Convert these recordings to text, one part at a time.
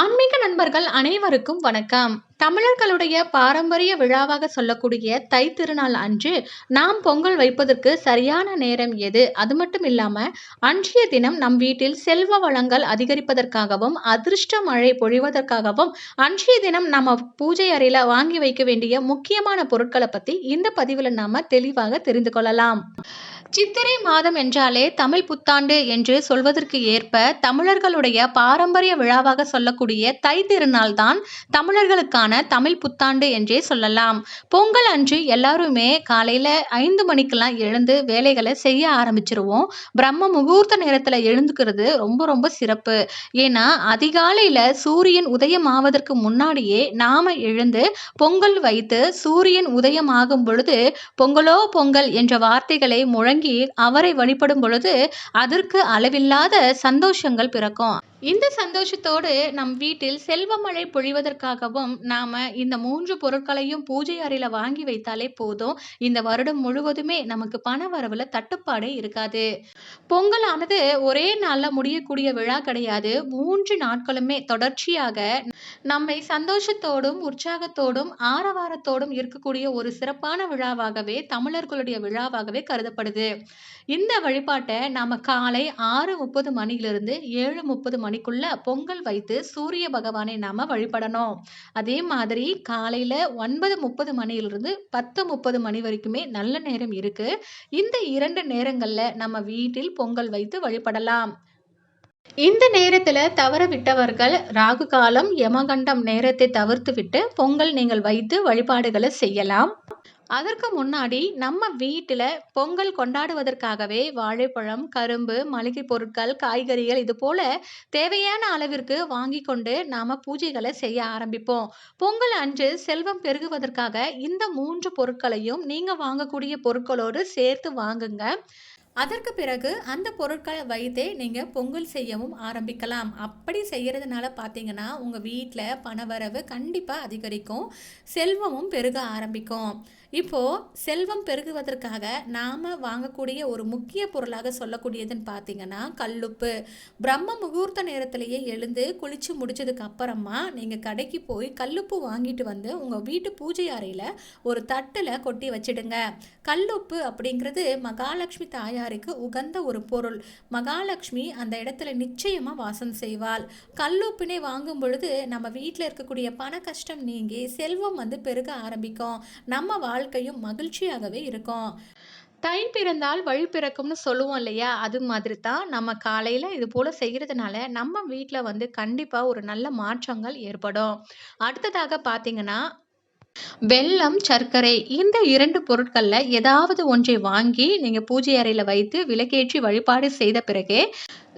ஆன்மீக நண்பர்கள் அனைவருக்கும் வணக்கம். தமிழர்களுடைய பாரம்பரிய விழாவாக சொல்லக்கூடிய தை திருநாள் அன்று நாம் பொங்கல் வைப்பதற்கு சரியான நேரம் எது? அது மட்டும் இல்லாமல் அன்றைய தினம் நம் வீட்டில் செல்வ வளங்கள் அதிகரிப்பதற்காகவும் அதிர்ஷ்ட மழை பொழிவதற்காகவும் அன்றைய தினம் நம்ம பூஜை அறையில வாங்கி வைக்க வேண்டிய முக்கியமான பொருட்களை பத்தி இந்த பதிவில் நாம தெளிவாக தெரிந்து கொள்ளலாம். சித்திரை மாதம் என்றாலே தமிழ் புத்தாண்டு என்று சொல்வதற்கு ஏற்ப தமிழர்களுடைய பாரம்பரிய விழாவாக சொல்லக்கூடிய தை திருநாள் தான் தமிழர்களுக்கான தமிழ் புத்தாண்டு என்றே சொல்லலாம். பொங்கல் அன்று எல்லாருமே காலையில ஐந்து மணிக்கெல்லாம் எழுந்து வேலைகளை செய்ய ஆரம்பிச்சிருவோம். பிரம்ம முகூர்த்த நேரத்துல எழுந்துக்கிறது ரொம்ப ரொம்ப சிறப்பு. ஏன்னா அதிகாலையில சூரியன் உதயம் ஆவதற்கு முன்னாடியே நாம எழுந்து பொங்கல் வைத்து சூரியன் உதயம் ஆகும் பொழுது பொங்கலோ பொங்கல் என்ற வார்த்தைகளை முழங்கி அவரை வழிபடும் பொழுது அதற்கு அளவில்லாத சந்தோஷங்கள் பிறக்கும். இந்த சந்தோஷத்தோடு நம் வீட்டில் செல்வமழை பொழிவதற்காகவும் நாம இந்த மூன்று பொருட்களையும் பூஜை அறையில வாங்கி வைத்தாலே போதும். இந்த வருடம் முழுவதுமே நமக்கு பண வரவுல தட்டுப்பாடே இருக்காது. பொங்கலானது ஒரே நாள்ல முடியக்கூடிய விழா கிடையாது. மூன்று நாட்களுமே தொடர்ச்சியாக நம்மை சந்தோஷத்தோடும் உற்சாகத்தோடும் ஆரவாரத்தோடும் இருக்கக்கூடிய ஒரு சிறப்பான விழாவாகவே தமிழர்களுடைய விழாவாகவே கருதப்படுது. இந்த வழிபாட்டை நாம காலை ஆறு முப்பது மணியிலிருந்து ஏழு முப்பது மணி மணிக்குள்ள பொங்கல் வைத்து சூரிய பகவானை நாம வழிபடணும். அதே மாதிரி காலையில ஒன்பது முப்பது மணியிலிருந்து பத்து முப்பது மணி வரைக்குமே நல்ல நேரம் இருக்கு. இந்த இரண்டு நேரங்கள்ல நம்ம வீட்டில் பொங்கல் வைத்து வழிபடலாம். இந்த நேரத்துல தவற விட்டவர்கள் ராகு காலம் யமகண்டம் நேரத்தை தவிர்த்து விட்டு பொங்கல் நீங்கள் வைத்து வழிபாடுகளை செய்யலாம். அதற்கு முன்னாடி நம்ம வீட்டில் பொங்கல் கொண்டாடுவதற்காகவே வாழைப்பழம் கரும்பு மளிகை பொருட்கள் காய்கறிகள் இது போல தேவையான அளவிற்கு வாங்கி கொண்டு நாம் பூஜைகளை செய்ய ஆரம்பிப்போம். பொங்கல் அன்று செல்வம் பெருகுவதற்காக இந்த மூன்று பொருட்களையும் நீங்கள் வாங்கக்கூடிய பொருட்களோடு சேர்த்து வாங்குங்க. அதற்கு பிறகு அந்த பொருட்களை வைத்தே நீங்கள் பொங்கல் செய்யவும் ஆரம்பிக்கலாம். அப்படி செய்கிறதுனால பார்த்தீங்கன்னா உங்கள் வீட்டில் பணவரவு கண்டிப்பாக அதிகரிக்கும். செல்வமும் பெருக ஆரம்பிக்கும். இப்போது செல்வம் பெருகுவதற்காக நாம் வாங்கக்கூடிய ஒரு முக்கிய பொருளாக சொல்லக்கூடியதுன்னு பார்த்தீங்கன்னா கல்லுப்பு. பிரம்ம முகூர்த்த நேரத்திலேயே எழுந்து குளித்து முடிச்சதுக்கு அப்புறமா நீங்கள் கடைக்கு போய் கல்லுப்பு வாங்கிட்டு வந்து உங்கள் வீட்டு பூஜை அறையில் ஒரு தட்டில் கொட்டி வச்சிடுங்க. கல்லுப்பு அப்படிங்கிறது மகாலட்சுமி தாயாருக்கு உகந்த ஒரு பொருள். மகாலட்சுமி அந்த இடத்துல நிச்சயமாக வாசம் செய்வாள். கல்லுப்பினை வாங்கும் பொழுது நம்ம வீட்டில் இருக்கக்கூடிய பண கஷ்டம் நீங்கி செல்வம் வந்து பெருக ஆரம்பிக்கும். நம்ம வாழ்க்கையும் மகிழ்ச்சியாகவே இருக்கும். தை பிறந்தால் வழி பிறக்கும்னு சொல்லுவோம் இல்லையா? அது மாதிரி தான் நம்ம காலையில் இது போல் செய்கிறதுனால நம்ம வீட்டில் வந்து கண்டிப்பாக ஒரு நல்ல மாற்றங்கள் ஏற்படும். அடுத்ததாக பார்த்தீங்கன்னா வெல்லம் சர்க்கரை இந்த இரண்டு பொருட்களில் ஏதாவது ஒன்றை வாங்கி நீங்கள் பூஜை அறையில் வைத்து விளக்கேற்றி வழிபாடு செய்த பிறகே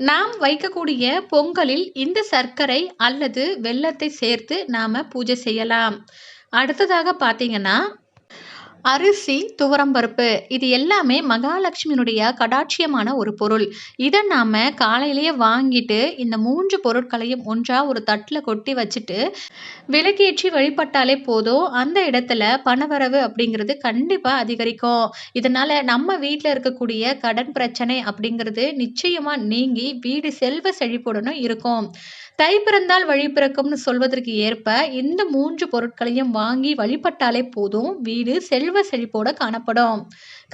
நாம் வைக்கக்கூடிய பொங்கலில் இந்த சர்க்கரை அல்லது வெல்லத்தை சேர்த்து நாம் பூஜை செய்யலாம். அடுத்ததாக பார்த்தீங்கன்னா அரிசி துவரம்பருப்பு இது எல்லாமே மகாலட்சுமியினுடைய கடாட்சியமான ஒரு பொருள். இதை நாம் காலையிலேயே வாங்கிட்டு இந்த மூன்று பொருட்களையும் ஒன்றாக ஒரு தட்டில் கொட்டி வச்சுட்டு விளக்கேற்றி வழிபட்டாலே போதும். அந்த இடத்துல பணவரவு அப்படிங்கிறது கண்டிப்பாக அதிகரிக்கும். இதனால் நம்ம வீட்டில் இருக்கக்கூடிய கடன் பிரச்சனை அப்படிங்கிறது நிச்சயமாக நீங்கி வீடு செல்வ செழிப்புடனும் இருக்கும். தை பிறந்தால் வழி பிறக்கும்னு சொல்வதற்கு ஏற்ப இந்த மூன்று பொருட்களையும் வாங்கி வழிபட்டாலே போதும். வீடு செல்வ செழிப்போட காணப்படும்.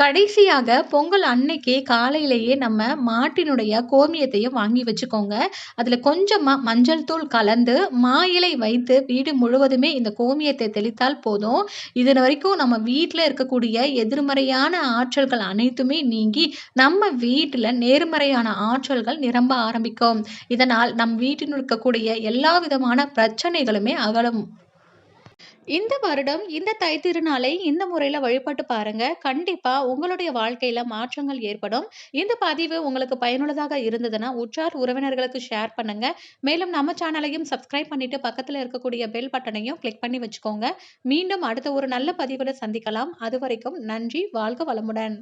கடைசியாக பொங்கல் அன்னைக்கு காலையிலேயே நம்ம மாட்டினுடைய கோமியத்தையும் வாங்கி வச்சுக்கோங்க. அதில் கொஞ்சமாக மஞ்சள் தூள் கலந்து மா இலை வைத்து வீடு முழுவதுமே இந்த கோமியத்தை தெளித்தால் போதும். இது வரைக்கும் நம்ம வீட்டில் இருக்கக்கூடிய எதிர்மறையான ஆற்றல்கள் அனைத்துமே நீங்கி நம்ம வீட்டில் நேர்மறையான ஆற்றல்கள் நிரம்ப ஆரம்பிக்கும். இதனால் நம் வீட்டினுக்கு இருக்கக்கூடிய எல்லா விதமான பிரச்சனைகளுமே அகலும் இந்த வருடம் இந்த தை திருநாளை இந்த முறையில வழிபட்டு பாருங்க. கண்டிப்பா உங்களுடைய வாழ்க்கையில மாற்றங்கள் ஏற்படும். இந்த பதிவு உங்களுக்கு பயனுள்ளதாக இருந்ததுன்னா, உற்றார் உறவினர்களுக்கு ஷேர் பண்ணுங்க. மேலும் நம்ம சேனலையும் சப்ஸ்கிரைப் பண்ணிட்டு பக்கத்துல இருக்கக்கூடிய பெல் பட்டனையும் கிளிக் பண்ணி வச்சுக்கோங்க. மீண்டும் அடுத்த ஒரு நல்ல பதிவுல சந்திக்கலாம். அதுவரைக்கும் நன்றி. வாழ்க வளமுடன்.